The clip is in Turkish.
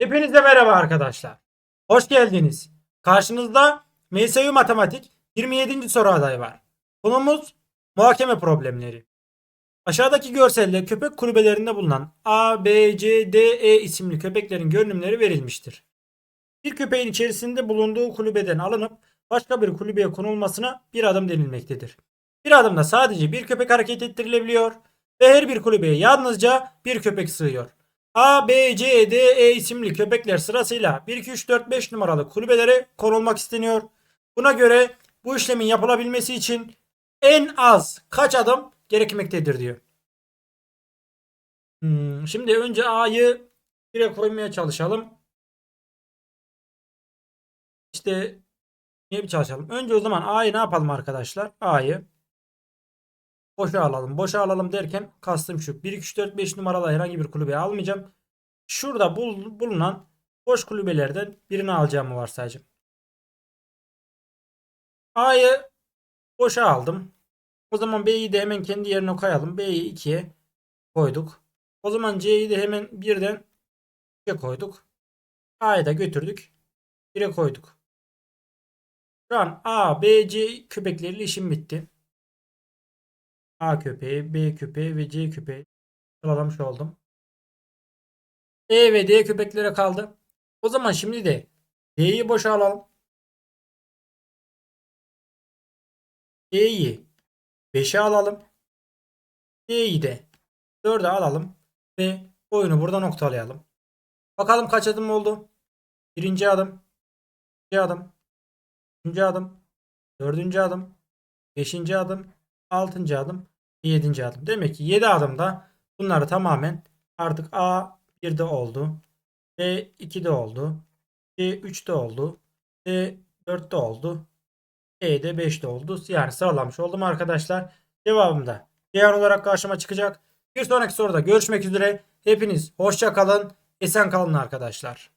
Hepinize merhaba arkadaşlar. Hoş geldiniz. Karşınızda MSU Matematik 27. soru adayı var. Konumuz muhakeme problemleri. Aşağıdaki görselde köpek kulübelerinde bulunan A, B, C, D, E isimli köpeklerin görünümleri verilmiştir. Bir köpeğin içerisinde bulunduğu kulübeden alınıp başka bir kulübeye konulmasına bir adım denilmektedir. Bir adımda sadece bir köpek hareket ettirilebiliyor ve her bir kulübeye yalnızca bir köpek sığıyor. A, B, C, D, E isimli köpekler sırasıyla 1, 2, 3, 4, 5 numaralı kulübelere konulmak isteniyor. Buna göre bu işlemin yapılabilmesi için en az kaç adım gerekmektedir diyor. Hmm, şimdi önce A'yı 1'e koymaya çalışalım. İşte niye bir çalışalım? Önce o zaman A'yı ne yapalım arkadaşlar? A'yı boşa alalım. Boşa alalım derken kastım şu. 1, 2, 3, 4, 5 numaralı herhangi bir kulübeye almayacağım. Şurada bul- bulunan boş kulübelerden birini alacağımı varsayacağım. A'yı boşa aldım. O zaman B'yi de hemen kendi yerine koyalım. B'yi 2'ye koyduk. O zaman C'yi de hemen birden 2'ye koyduk. A'yı da götürdük. 1'e koyduk. Şu an A, B, C köpekleriyle işim bitti. A köpeği, B köpeği ve C köpeği sıralamış oldum. E ve D köpeklere kaldı. O zaman şimdi de D'yi boşa alalım. E'yi 5'e alalım. D'yi de 4'e alalım. Ve oyunu burada noktalayalım. Bakalım kaç adım oldu. Birinci adım. ikinci adım. Üçüncü adım. Dördüncü adım. Beşinci adım. Altıncı adım. ve Yedinci adım. Demek ki 7 adımda bunları tamamen artık A 1'de oldu. B 2'de oldu. C 3'te oldu. D 4'te oldu. E de 5'te oldu. Yani sıralamış oldum arkadaşlar. Cevabım da Ceyhan olarak karşıma çıkacak. Bir sonraki soruda görüşmek üzere. Hepiniz hoşça kalın. Esen kalın arkadaşlar.